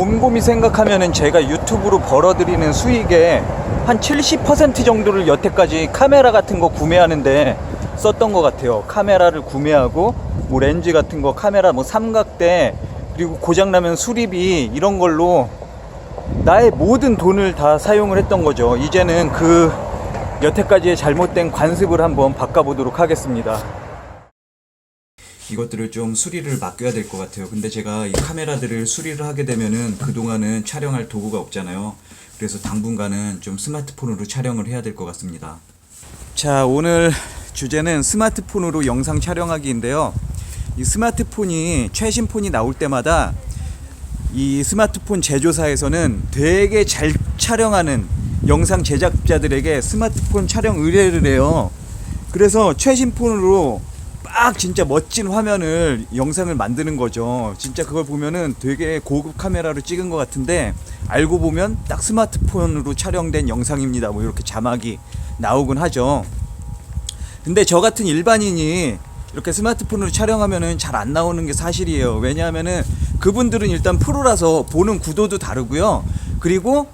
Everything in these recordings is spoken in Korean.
곰곰이 생각하면은 제가 유튜브로 벌어들이는 수익의 한 70% 정도를 여태까지 카메라 같은 거 구매하는데 썼던 것 같아요. 카메라를 구매하고 뭐 렌즈 같은 거 카메라 뭐 삼각대 그리고 고장나면 수리비 이런 걸로 나의 모든 돈을 다 사용을 했던 거죠. 이제는 그 여태까지의 잘못된 관습을 한번 바꿔보도록 하겠습니다. 이것들을 좀 수리를 맡겨야 될 것 같아요. 근데 제가 이 카메라들을 수리를 하게 되면은 그동안은 촬영할 도구가 없잖아요. 그래서 당분간은 좀 스마트폰으로 촬영을 해야 될 것 같습니다. 자, 오늘 주제는 스마트폰으로 영상 촬영하기인데요. 이 스마트폰이 최신 폰이 나올 때마다 이 스마트폰 제조사에서는 되게 잘 촬영하는 영상 제작자들에게 스마트폰 촬영 의뢰를 해요. 그래서 최신 폰으로 막 진짜 멋진 화면을 영상을 만드는 거죠. 진짜 그걸 보면은 되게 고급 카메라로 찍은 것 같은데 알고 보면 딱 스마트폰으로 촬영된 영상입니다. 뭐 이렇게 자막이 나오곤 하죠. 근데 저 같은 일반인이 이렇게 스마트폰으로 촬영하면은 잘 안 나오는 게 사실이에요. 왜냐하면은 그분들은 일단 프로라서 보는 구도도 다르고요. 그리고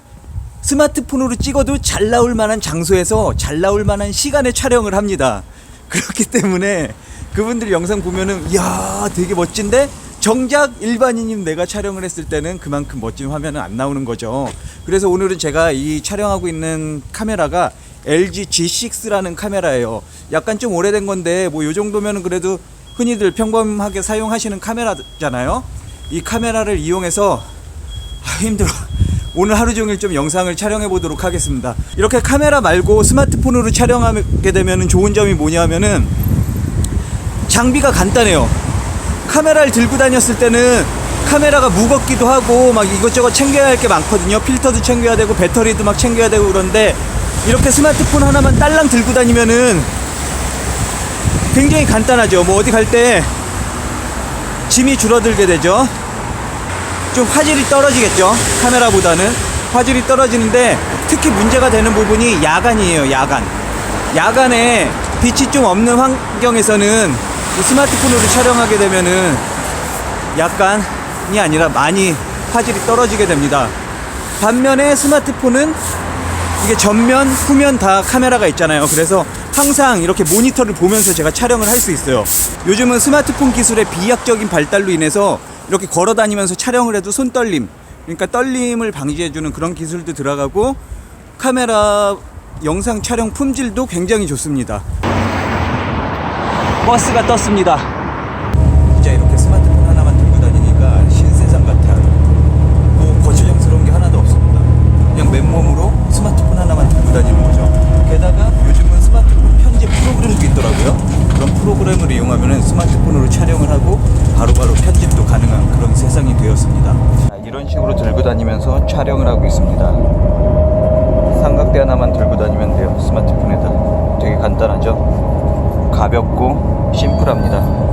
스마트폰으로 찍어도 잘 나올 만한 장소에서 잘 나올 만한 시간에 촬영을 합니다. 그렇기 때문에 그분들 영상 보면은 이야 되게 멋진데 정작 일반인인 내가 촬영을 했을 때는 그만큼 멋진 화면은 안 나오는 거죠. 그래서 오늘은 제가 이 촬영하고 있는 카메라가 LG G6라는 카메라예요. 약간 좀 오래된 건데 뭐 요 정도면은 그래도 흔히들 평범하게 사용하시는 카메라잖아요. 이 카메라를 이용해서 아, 힘들어. 오늘 하루 종일 좀 영상을 촬영해 보도록 하겠습니다. 이렇게 카메라 말고 스마트폰으로 촬영하게 되면 좋은 점이 뭐냐면은 장비가 간단해요. 카메라를 들고 다녔을 때는 카메라가 무겁기도 하고 막 이것저것 챙겨야 할 게 많거든요. 필터도 챙겨야 되고 배터리도 막 챙겨야 되고 그런데 이렇게 스마트폰 하나만 딸랑 들고 다니면은 굉장히 간단하죠. 뭐 어디 갈 때 짐이 줄어들게 되죠. 좀 화질이 떨어지겠죠. 카메라보다는 화질이 떨어지는데 특히 문제가 되는 부분이 야간이에요. 야간. 야간에 빛이 좀 없는 환경에서는 이 스마트폰으로 촬영하게 되면은 약간이 아니라 많이 화질이 떨어지게 됩니다. 반면에 스마트폰은 이게 전면, 후면 다 카메라가 있잖아요. 그래서 항상 이렇게 모니터를 보면서 제가 촬영을 할 수 있어요. 요즘은 스마트폰 기술의 비약적인 발달로 인해서 이렇게 걸어 다니면서 촬영을 해도 손 떨림, 그러니까 떨림을 방지해주는 그런 기술도 들어가고 카메라 영상 촬영 품질도 굉장히 좋습니다. 버스가 떴습니다. 진짜 이렇게 스마트폰 하나만 들고 다니니까 신세상 같아요. 뭐 거추장스러운 게 하나도 없습니다. 그냥 맨몸으로 스마트폰 하나만 들고 다니는 거죠. 게다가 요즘은 스마트폰 편집 프로그램도 있더라고요. 그런 프로그램을 이용하면 스마트폰으로 촬영을 하고 바로바로 편집도 가능한 그런 세상이 되었습니다. 이런 식으로 들고 다니면서 촬영을 하고 있습니다. 삼각대 하나만 들고 다니면 돼요. 스마트폰에다. 되게 간단하죠? 가볍고 심플합니다.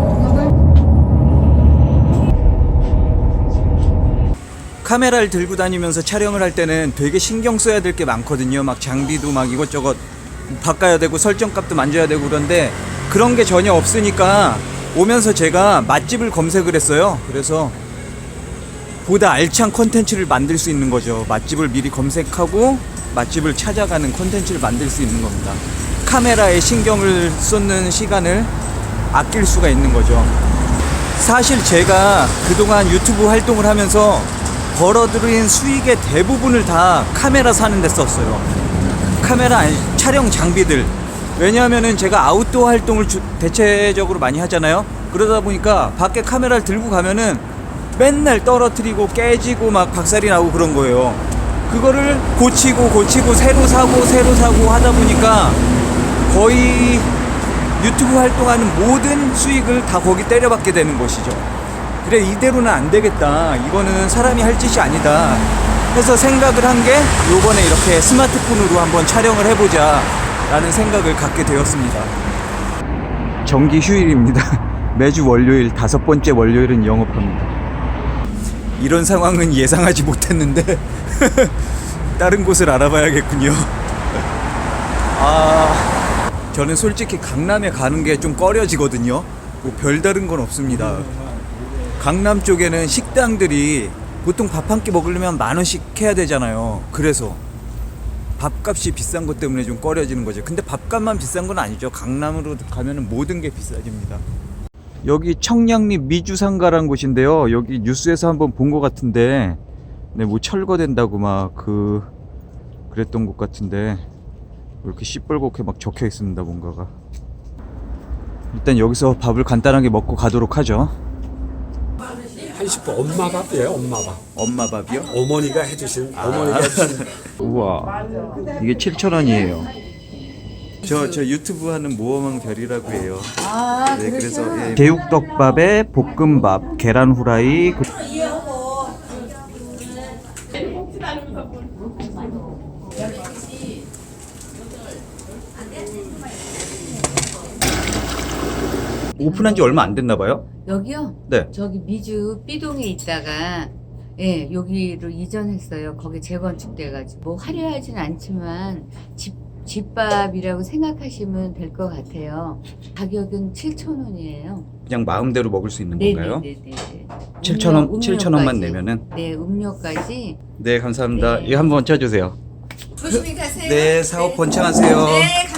카메라를 들고 다니면서 촬영을 할 때는 되게 신경 써야 될 게 많거든요. 막 장비도 막 이것저것 바꿔야 되고 설정값도 만져야 되고 그런데 그런 게 전혀 없으니까 오면서 제가 맛집을 검색을 했어요. 그래서 보다 알찬 컨텐츠를 만들 수 있는 거죠. 맛집을 미리 검색하고 맛집을 찾아가는 컨텐츠를 만들 수 있는 겁니다. 카메라에 신경을 쏟는 시간을 아낄 수가 있는 거죠. 사실 제가 그동안 유튜브 활동을 하면서 벌어들인 수익의 대부분을 다 카메라 사는 데 썼어요. 카메라 아니, 촬영 장비들. 왜냐하면은 제가 아웃도어 활동을 주- 대체적으로 많이 하잖아요. 그러다 보니까 밖에 카메라를 들고 가면은 맨날 떨어뜨리고 깨지고 막 박살이 나고 그런 거예요. 그거를 고치고 고치고 새로 사고 새로 사고 하다 보니까 거의 유튜브 활동하는 모든 수익을 다 거기 때려박게 되는 것이죠. 그래 이대로는 안 되겠다. 이거는 사람이 할 짓이 아니다. 해서 생각을 한 게 요번에 이렇게 스마트폰으로 한번 촬영을 해보자 라는 생각을 갖게 되었습니다. 정기 휴일입니다. 매주 월요일 다섯 번째 월요일은 영업합니다. 이런 상황은 예상하지 못했는데 다른 곳을 알아봐야겠군요. 아, 저는 솔직히 강남에 가는 게 좀 꺼려지거든요. 뭐 별다른 건 없습니다. 강남 쪽에는 식당들이 보통 밥 한 끼 먹으려면 만 원씩 해야 되잖아요. 그래서 밥값이 비싼 것 때문에 좀 꺼려지는 거죠. 근데 밥값만 비싼 건 아니죠. 강남으로 가면은 모든 게 비싸집니다. 여기 청량리 미주상가라는 곳인데요. 여기 뉴스에서 한번 본 것 같은데, 네, 뭐 철거된다고 막 그 그랬던 곳 같은데 이렇게 시뻘겋게 막 적혀 있습니다. 뭔가가. 일단 여기서 밥을 간단하게 먹고 가도록 하죠. 한식도 엄마 밥이에요, 엄마 밥. 엄마 밥이요? 어머니가 해주신, 어머니가 해주신. 우와 이게 7,000원이에요 저, 저 유튜브 하는 모험왕 별이라고 해요 아, 네 그래서 예. 제육덮밥에 볶음밥 계란 후라이 그- 오픈한 지 얼마 안 됐나 봐요 여기요? 네 저기 미주 B동에 있다가 예, 여기로 이전했어요. 거기 재건축돼 가지고 뭐 화려하진 않지만 집 집밥이라고 생각하시면 될 것 같아요. 가격은 7,000원이에요. 그냥 마음대로 먹을 수 있는 건가요? 네 네 네. 7,000원 7,000원만 내면은 네, 음료까지. 네 감사합니다 네. 이거 한번 쳐 주세요 조심히 가세요. 네 사업 번창하세요 네, 감사합니다.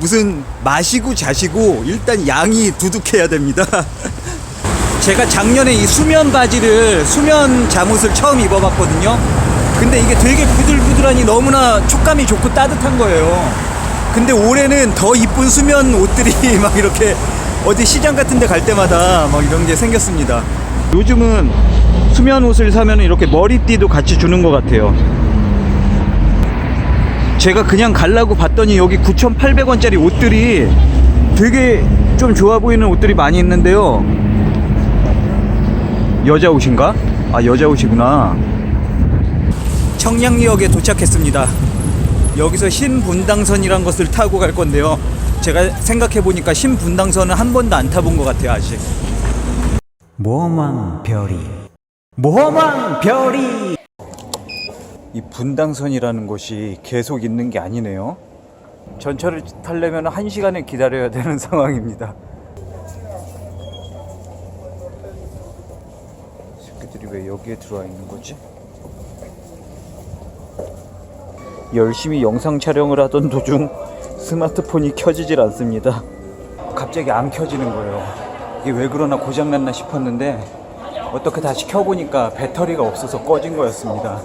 무슨 마시고 자시고 일단 양이 두둑해야 됩니다. 제가 작년에 이 수면 바지를 수면 잠옷을 처음 입어봤거든요. 근데 이게 되게 부들부들하니 너무나 촉감이 좋고 따뜻한 거예요. 근데 올해는 더 이쁜 수면 옷들이 막 이렇게 어디 시장 같은 데 갈 때마다 막 이런 게 생겼습니다. 요즘은 수면 옷을 사면 이렇게 머리띠도 같이 주는 것 같아요. 제가 그냥 갈라고 봤더니 여기 9,800원짜리 옷들이 되게 좀 좋아 보이는 옷들이 많이 있는데요. 여자 옷인가? 아, 여자 옷이구나. 청량리역에 도착했습니다. 여기서 신분당선이란 것을 타고 갈 건데요. 제가 생각해 보니까 신분당선은 한 번도 안 타본 것 같아요, 아직. 모험왕 별이. 모험왕 별이. 이 분당선이라는 곳이 계속 있는 게 아니네요. 전철을 타려면 한 시간을 기다려야 되는 상황입니다. 새끼들이 왜 여기에 들어와 있는 거지? 열심히 영상 촬영을 하던 도중 스마트폰이 켜지질 않습니다. 갑자기 안 켜지는 거예요. 이게 왜 그러나 고장났나 싶었는데 어떻게 다시 켜보니까 배터리가 없어서 꺼진 거였습니다.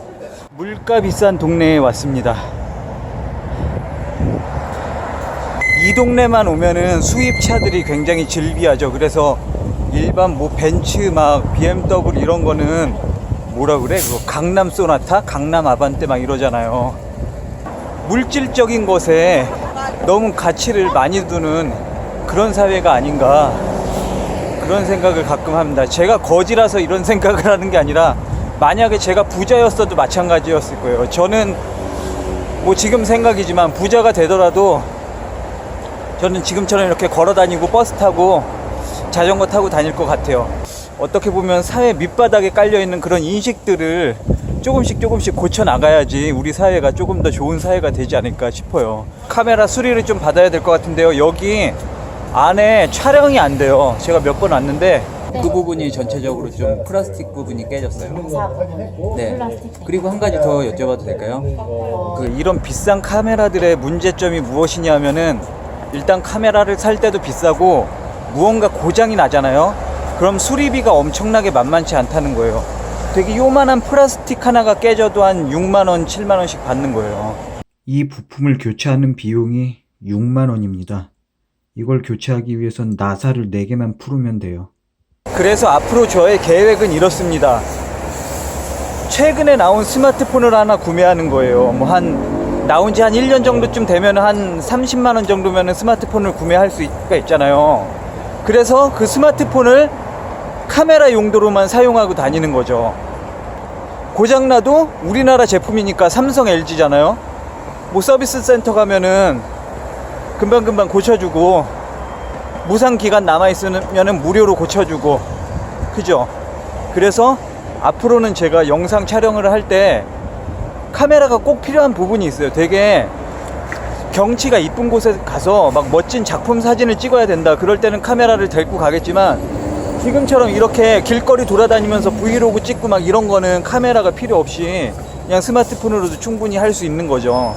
물가 비싼 동네에 왔습니다. 이 동네만 오면은 수입차들이 굉장히 즐비하죠. 그래서 일반 뭐 벤츠 막 BMW 이런 거는 뭐라 그래? 그거 강남 소나타, 강남 아반떼 막 이러잖아요. 물질적인 것에 너무 가치를 많이 두는 그런 사회가 아닌가 그런 생각을 가끔 합니다. 제가 거지라서 이런 생각을 하는 게 아니라 만약에 제가 부자였어도 마찬가지였을 거예요. 저는 뭐 지금 생각이지만 부자가 되더라도 저는 지금처럼 이렇게 걸어 다니고 버스 타고 자전거 타고 다닐 것 같아요. 어떻게 보면 사회 밑바닥에 깔려 있는 그런 인식들을 조금씩 조금씩 고쳐 나가야지 우리 사회가 조금 더 좋은 사회가 되지 않을까 싶어요. 카메라 수리를 좀 받아야 될 것 같은데요. 여기 안에 촬영이 안 돼요. 제가 몇 번 왔는데 그 부분이 전체적으로 좀 플라스틱 부분이 깨졌어요. 네. 그리고 한 가지 더 여쭤봐도 될까요? 그 이런 비싼 카메라들의 문제점이 무엇이냐면은 일단 카메라를 살 때도 비싸고 무언가 고장이 나잖아요. 그럼 수리비가 엄청나게 만만치 않다는 거예요. 되게 요만한 플라스틱 하나가 깨져도 한 6만 원, 7만 원씩 받는 거예요. 이 부품을 교체하는 비용이 6만 원입니다. 이걸 교체하기 위해선 나사를 4개만 풀으면 돼요. 그래서 앞으로 저의 계획은 이렇습니다. 최근에 나온 스마트폰을 하나 구매하는 거예요. 뭐 한 나온 지 한 1년 정도쯤 되면 한 30만 원 정도면 스마트폰을 구매할 수가 있잖아요. 그래서 그 스마트폰을 카메라 용도로만 사용하고 다니는 거죠. 고장나도 우리나라 제품이니까 삼성 LG잖아요. 뭐 서비스 센터 가면은 금방금방 고쳐주고 무상 기간 남아 있으면은 무료로 고쳐주고 그죠? 그래서 앞으로는 제가 영상 촬영을 할 때 카메라가 꼭 필요한 부분이 있어요. 되게 경치가 이쁜 곳에 가서 막 멋진 작품 사진을 찍어야 된다. 그럴 때는 카메라를 데리고 가겠지만 지금처럼 이렇게 길거리 돌아다니면서 브이로그 찍고 막 이런 거는 카메라가 필요 없이 그냥 스마트폰으로도 충분히 할 수 있는 거죠.